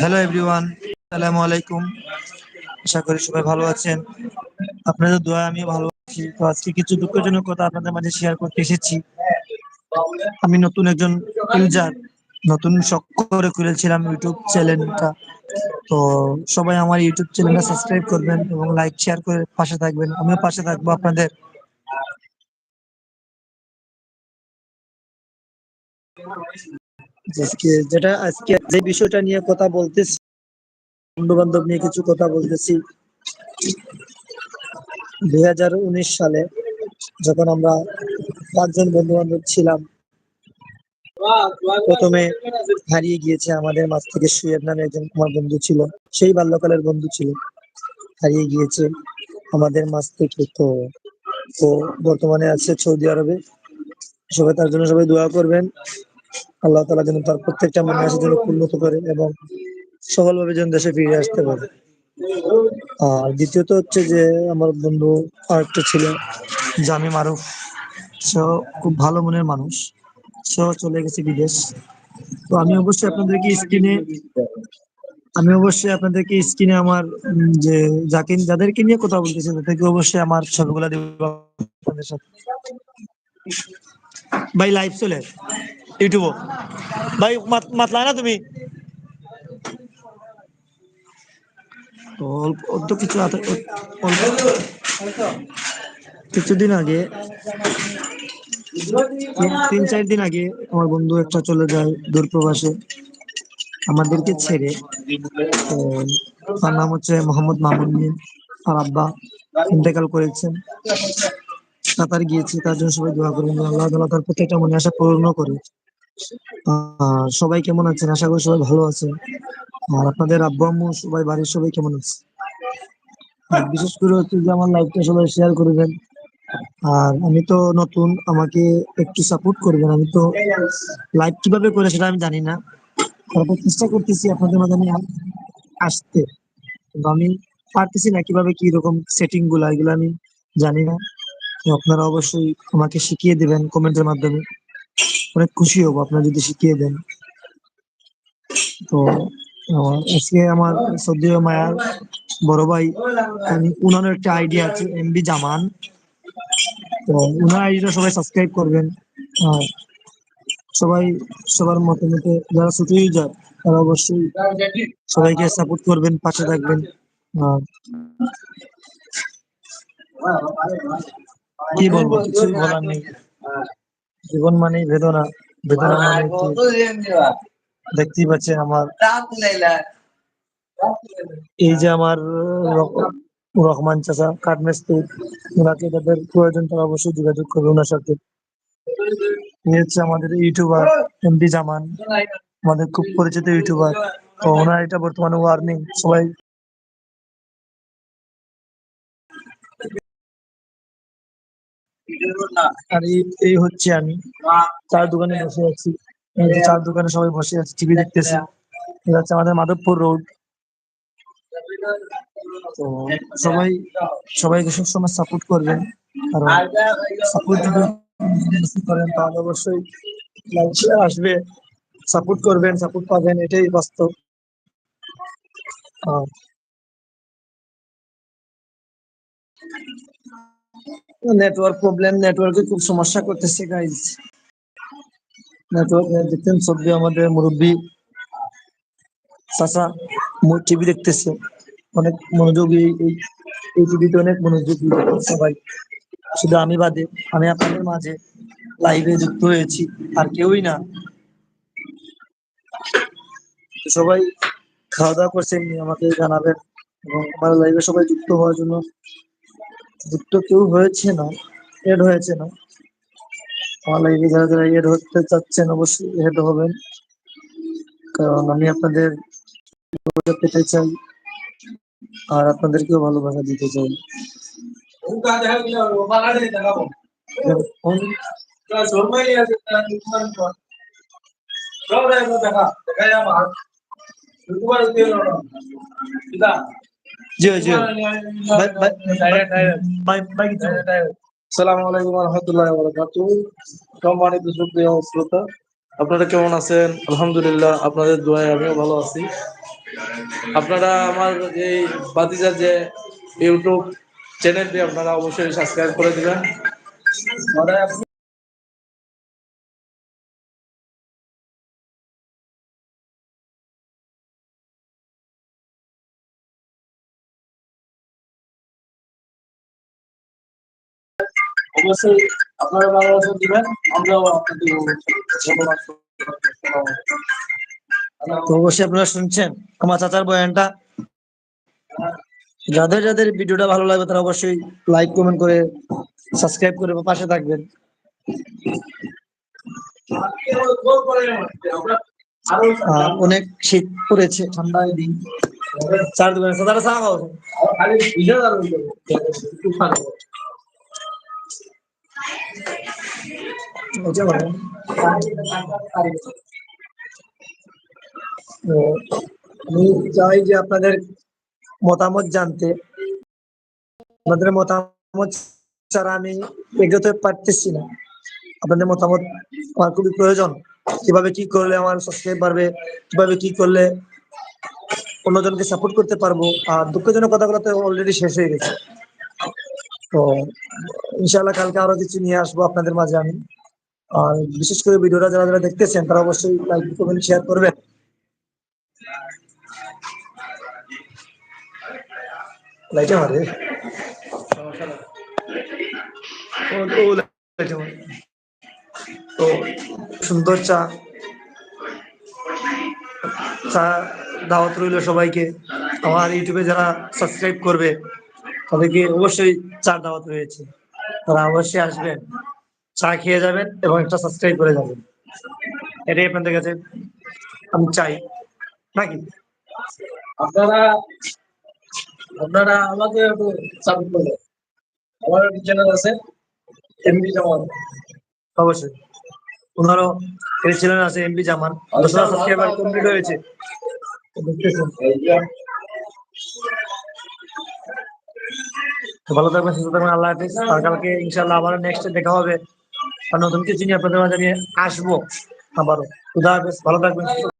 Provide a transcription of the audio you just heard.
Hello everyone আসসালামু আলাইকুম আশা করি সবাই ভালো আছেন। আপনাদের দোয়া আমি ভালো আছি। তো আজকে কিছু দুঃখজনক কথা আপনাদের মাঝে শেয়ার করতে এসেছি। আমি নতুন একজন ইউজার নতুন শখ করে খুলেছিলাম ইউটিউব চ্যানেলটা। তো সবাই আমার ইউটিউব চ্যানেলটা সাবস্ক্রাইব করবেন এবং লাইক শেয়ার করে পাশে থাকবেন। আমিও পাশে থাকব আপনাদের। যেটা, আজকে যে বিষয়টা নিয়ে কথা বলতেছি বন্ধু বান্ধব নিয়ে কিছু কথা বলতেছি, দুই হাজার উনিশ সালে যখন আমরা পাঁচজন বন্ধু বান্ধব ছিলাম, প্রথমে হারিয়ে গিয়েছে আমাদের মাছ থেকে সুয়েব নামে একজন আমার বন্ধু ছিল, সেই বাল্যকালের বন্ধু ছিল, হারিয়ে গিয়েছে আমাদের মাঝ থেকে তো তো বর্তমানে আছে সৌদি আরবে, সবাই তার জন্য সবাই দোয়া করবেন। আল্লাহ তালা যেন তার প্রত্যেকটা মনে আসে যেন উন্নত করে এবং সফলভাবে যেন দেশে ফিরে আসতে পারে। আর দ্বিতীয়ত হচ্ছে যে, আমার বন্ধু আরেকটা ছিল জামি মারুফ সে খুব ভালো মনের মানুষ। সেও চলে গেছে বিদেশ। তো আমি অবশ্যই আপনাদেরকে স্ক্রিনে, আমি অবশ্যই আপনাদেরকে স্ক্রিনে আমার যে, যাকে, যাদেরকে নিয়ে কথা বলতেছি, তাদেরকে অবশ্যই আমার ছবিগুলা দেব আপনাদের সাথে। ভাই লাইভ চলে ইউটিউব ভাই, মাত- মাতলা না তুমি? অল্প অল্প কিছু অল্প কিছুদিন আগে, তিন- চার দিন আগে আমার বন্ধু একটা চলে যায় দূর প্রবাসে। আমাদেরকে ছেড়ে তার নাম হচ্ছে মোহাম্মদ মামুন আর আব্বা ইন্তেকাল করেছেন। কাতার গিয়েছে, তার জন্য সবাই দোয়া করবেন। আল্লাহ তাআলা তার প্রত্যেকটা মনে আশা পূর্ণ করে আর সবাই কেমন আছেন? আশা করি সবাই ভালো আছেন। আর আপনাদের আব্বু আম্মু, সবাই, বাড়ির সবাই কেমন আছে? আর বিশেষ করে হচ্ছে যে আমার লাইফটা সবাই শেয়ার করবেন। আর আমি তো নতুন, আমাকে একটু সাপোর্ট করবেন। আমি তো লাইভ কীভাবে করে সেটা আমি জানি না। তারপর চেষ্টা করতেছি আপনাদের মাঝে আসতে। কিন্তু আমি পারতেছি না কীভাবে কি রকম সেটিংগুলা, এগুলো আমি জানি না। আপনারা অবশ্যই আমাকে শিখিয়ে দিবেন কমেন্টের মাধ্যমে। অনেক খুশি হব আপনারা যদি শিখিয়ে দেন। তো আজকে আমার সদ্য মায়ার বড় ভাই উনি উনারও একটা আইডিয়া আছে এমবি জামান। তো উনার আইডিটা সবাই সাবস্ক্রাইব করবেন। আর সবাই সবার মতামতে যারা ছোট ইউজার, তারা অবশ্যই সবাইকে সাপোর্ট করবেন, পাশে থাকবেন। আর কি বলব? কিছুই বলার নেই। জীবন মানেই বেদনা। বেদনা মানে দেখতেই পাচ্ছেন আমার এই যে আমার রক- রহমান চাচা কাঠমেস্ত্রি ওনাকে তাদের প্রয়োজন তারা অবশ্যই যোগাযোগ করবে ওনার সাথে। হচ্ছে আমাদের ইউটিউবার এমডি জামান। আমাদের খুব পরিচিত ইউটিউবার। তো ওনার এটা বর্তমানে ওয়ার্নিং সবাই আর এই- হচ্ছে আমি। চার দোকানে বসে আছি। চার দোকানে সবাই বসে আছে টিভি দেখতেছি। এটা হচ্ছে আমাদের মাধবপুর রোড তো সবাই, সবাইকে সবসময় সাপোর্ট করবেন। কারণ সাপোর্ট যদি করেন, তাহলে অবশ্যই আসবে। সাপোর্ট করবেন সাপোর্ট পাবেন, এটাই বাস্তব। নেটওয়ার্ক প্রবলেম নেটওয়ার্কে খুব সমস্যা করতেছে গাইজ নেটওয়ার্ক দেখতেন সবজি আমাদের মুরব্বী চাচা টিভি দেখতেছে। অনেক মনোযোগী, এই টিভিতে অনেক মনোযোগী সবাই। শুধু আমি বাদে, আমি আপনাদের মাঝে লাইভে যুক্ত হয়েছি, আর কেউই না। সবাই খাওয়া দাওয়া করছেন, আমাকে জানাবেন, এবং আমার লাইভে সবাই যুক্ত হওয়ার জন্য যুক্ত কেউ হয়েছে না এড হয়েছে না। আমার লাইভে যারা যারা এড হতে চাচ্ছেন অবশ্যই এড হবেন। কারণ আমি আপনাদের পেতে চাই আর আপনাদেরকেও ভালোবাসা দিতে চাই। এখন জি জি সালাম আলাইকুম রহমতুল্লাহ সম্মানিত সুপ্রিয় শ্রোতা আপনারা কেমন আছেন? আলহামদুলিল্লাহ আপনাদের দোয়ায় আমিও ভালো আছি। আপনারা আমার এই বাতিজার যে ইউটিউব চ্যানেলটি আপনারা অবশ্যই সাবস্ক্রাইব করে দিবেন। অবশ্যই আপনারা ভালোবাসা দিবেন আমরাও আপনাদের ধন্যবাদ অবশ্যই আপনারা শুনছেন আমার চাচার বয়ানটা। যাদের যাদের ভিডিওটা ভালো লাগবে তারা অবশ্যই লাইক কমেন্ট করে সাবস্ক্রাইব করে পাশে থাকবেন। অনেক শীত পড়েছে ঠান্ডায় দিন। চার দোকানে। সাদারা চা খাও আমি চাই যে আপনাদের মতামত জানতে। আপনাদের মতামত ছাড়া আমি এগোতে পারতেছি না। আপনাদের মতামত আমার খুবই প্রয়োজন। কীভাবে কি করলে আমার সাবস্ক্রাইব বাড়বে, কীভাবে কি করলে অন্যজনকে সাপোর্ট করতে পারব। আর দুঃখজনক কথাগুলো তো অলরেডি শেষ হয়ে গেছে। তো, ইনশাআল্লাহ কালকে আরও কিছু নিয়ে আসব আপনাদের মাঝে আমি। আর বিশেষ করে ভিডিওটা যারা যারা দেখতেছেন, তারা অবশ্যই লাইক কমেন্ট শেয়ার করবেন। মারে তো, সুন্দর চা। চা দাওয়াত রইল সবাইকে। আমার ইউটিউবে যারা সাবস্ক্রাইব করবে তাদেরকে অবশ্যই চা দাওয়াত রয়েছে। তারা অবশ্যই আসবেন চা খেয়ে যাবেন এবং একটা সাবস্ক্রাইব করে যাবেন। এটাই আপনাদের কাছে আমি চাই নাকি? আপনারা আপনারা আমাকে একটু সাপোর্ট করবেন। আমার চ্যানেল আছে এমবি জামান। অবশ্যই। ওনারও চ্যানেল আছে এমবি জামান। দশটা সাবস্ক্রাইবার কমপ্লিট হয়েছে। দেখতেছেন ভালো থাকবেন, সুস্থ থাকবেন, আল্লাহ হাফিজ। আর কালকে ইনশাল্লাহ আবার নেক্সট দেখা হবে। আর নতুন কিছু নিয়ে আপনাদের মাঝে নিয়ে আসব আবারও। খুদা হাফিজ, ভালো থাকবেন, সুস্থ